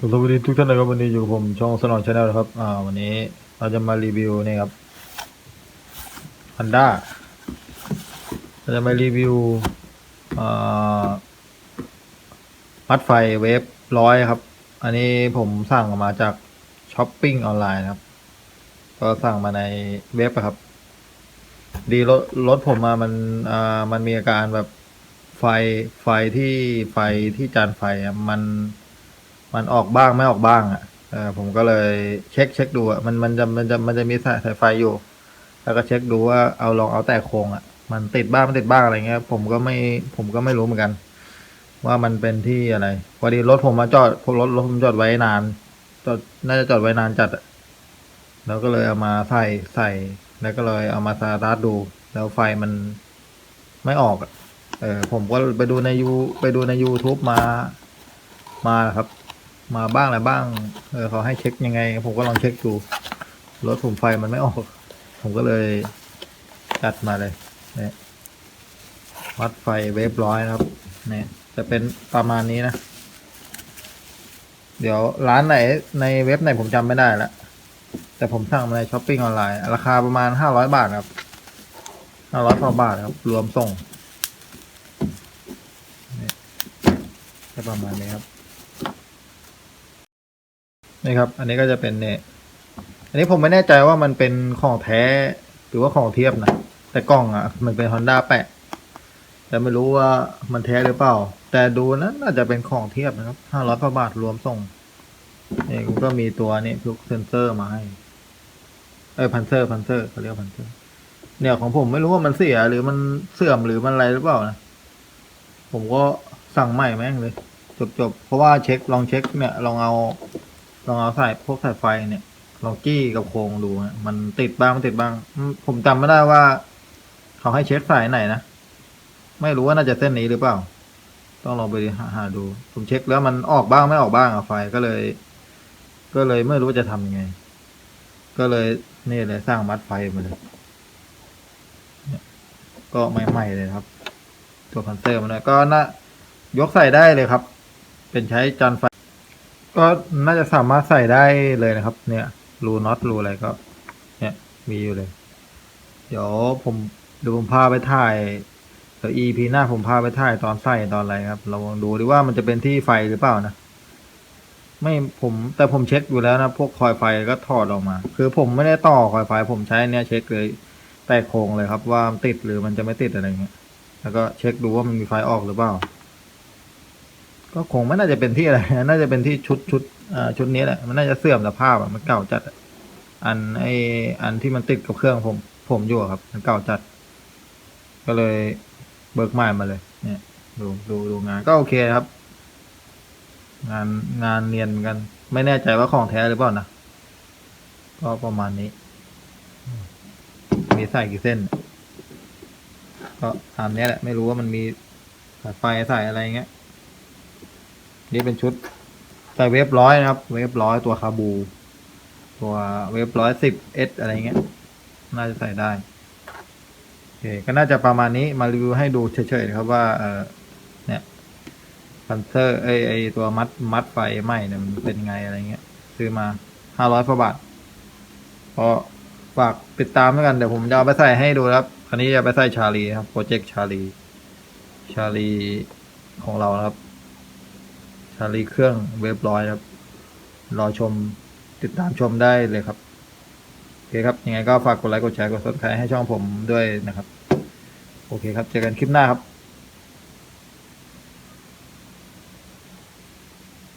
สวัสดีทุกท่านนะครับวันนี้อยู่กับผมช่องสนองชาแนลนะครับ อ่า วันนี้เราจะมารีวิวนี่ครับ Honda เราจะมารีวิวอ่ามัดไฟเวฟร้อยครับ อันนี้ผมสั่งมาจากช้อปปิ้งออนไลน์นะครับ ก็สั่งมาในเว็บครับ ดีรถรถผมมามันอ่ามันมีอาการแบบไฟไฟที่ไฟที่จานไฟอะมัน มันออกบ้างไม่ออกบ้างอะเออผมก็เลยเช็คเช็คดูอะมันมันจะมันจะมันจะมีสายสายไฟอยู่ แล้วก็เช็คดูว่าเอาลองเอาแต่โครงอะ มันติดบ้างไม่ติดบ้างอะไรเงี้ย ผมก็ไม่ผมก็ไม่รู้เหมือนกัน ว่ามันเป็นที่อะไรพอดีรถผมมาจอดรถรถผมจอดไว้นานจอดน่าจะจอดไว้นานจัดแล้วก็เลยเอามาใส่ใส่ แล้วก็เลยเอามาสตาร์ทดู แล้วไฟมันไม่ออกเออผมก็ไปดูในยูไปดูใน YouTube มามาครับ มาบ้างอะไรบ้าง เออเขาให้เช็คยังไง ผมก็ลองเช็คดู รถผมไฟมันไม่ออก ผมก็เลยจัดมาเลยเนี่ยวัดไฟเวฟร้อยนะครับ เนี่ยจะเป็นประมาณนี้นะ เดี๋ยวร้านไหนในเว็บไหนผมจำไม่ได้ละ แต่ผมสั่งมาในช้อปปิ้งออนไลน์ ราคาประมาณห้าร้อยบาทครับห้าร้อยกว่าบาทครับ รวมส่งนี่ก็ประมาณนี้ครับ นี่ครับ อันนี้ก็จะเป็นเนี่ย อันนี้ผมไม่แน่ใจว่ามันเป็นของแท้หรือว่าของเทียบนะ แต่กล้องอะ มันเป็น Honda แปะ แต่ไม่รู้ว่ามันแท้หรือเปล่า แต่ดูนั้นน่าจะเป็นของเทียบนะครับห้าร้อยกว่าบาทรวมส่งนี่ก็มีตัวนี้พวกเซนเซอร์มาให้เออพันเซอร์พันเซอร์เขาเรียกพันเซอร์เนี่ยของผมไม่รู้ว่ามันเสียหรือมันเสื่อมหรือมันอะไรหรือเปล่านะผมก็สั่งใหม่แม่งเลย จบจบๆเพราะว่าเช็คลองเช็คเนี่ยลองเอา ลองเอาสายพวกสายไฟเนี่ยลองจี้กับโครงดูนะมันติดบ้างไม่ติดบ้างอืมผมจำไม่ได้ว่า เขาให้เช็คสายไหนนะไม่รู้ว่าน่าจะเส้นนี้หรือเปล่า ต้องลองไปหาหาดู ผมเช็คแล้วมันออกบ้างไม่ออกบ้างอะไฟก็เลย ก็เลยไม่รู้ว่าจะทำยังไง ก็เลยนี่เลยสร้างมัดไฟมาเลยเนี่ยก็ใหม่ๆเลยครับ ตัวพันเซอร์มันนะก็น่ายกใส่ได้เลยครับ เป็นใช้จานไฟ ก็น่าจะสามารถใส่ได้เลยนะครับ เนี่ย รูน็อตรูอะไรก็ เนี่ย มีอยู่เลย เดี๋ยวผมเดี๋ยวผมพาไปถ่ายเดี๋ยว EP หน้าผมพาไปถ่ายตอนใส่ตอนอะไรครับเราลองดูดิว่ามันจะเป็นที่ไฟหรือเปล่านะไม่ผมแต่ผมเช็คอยู่แล้วนะพวกคอยไฟก็ถอดออกมา คือผมไม่ได้ต่อคอยไฟ ผมใช้เนี่ยเช็คเลยแตกโครงเลยครับว่ามันติดหรือมันจะไม่ติดอะไรเงี้ยแล้วก็เช็คดูว่ามันมีไฟออกหรือเปล่า ก็คงไม่น่าจะเป็นที่อะไร น่าจะเป็นที่ชุดชุดอชุดนี้แหละ มันน่าจะเสื่อมสภาพอะ มันเก่าจัด อันไออันที่มันติดกับเครื่องผม ผมอยู่ครับ มันเก่าจัด ก็เลยเบิกใหม่มาเลย เนี่ย ดูดูดูงานก็โอเคครับ งานงานเนียนเหมือนกัน ไม่แน่ใจว่าของแท้หรือเปล่านะ ก็ประมาณนี้ มีใส่กี่เส้น ก็ตามนี้แหละ ไม่รู้ว่ามันมีสายไฟสายอะไรเงี้ย นี่เป็นชุดใส่เวฟร้อยนะครับ เวฟร้อยตัวคาบู ตัวเวฟร้อยสิบเอสอะไรเงี้ย น่าจะใส่ได้โอเคก็น่าจะประมาณนี้มารีวิวให้ดูเฉยๆครับว่า เออเนี่ยพันเซอร์ไอไอตัวมัดมัดไฟไหมเนี่ยมันเป็นไงอะไรเงี้ย ซื้อมาห้าร้อยกว่าบาทก็ฝากติดตามด้วยกัน เดี๋ยวผมจะเอาไปใส่ให้ดูครับอันนี้จะไปใส่ชาลีครับโปรเจกต์ชาลี ชาลีของเราครับ ทารีเครื่องเว็บร้อยครับ รอชมติดตามชมได้เลยครับ โอเคครับ ยังไงก็ฝากกดไลค์ กดแชร์ กดซับสไครต์ให้ช่องผมด้วยนะครับ โอเคครับ เจอกันคลิปหน้าครับ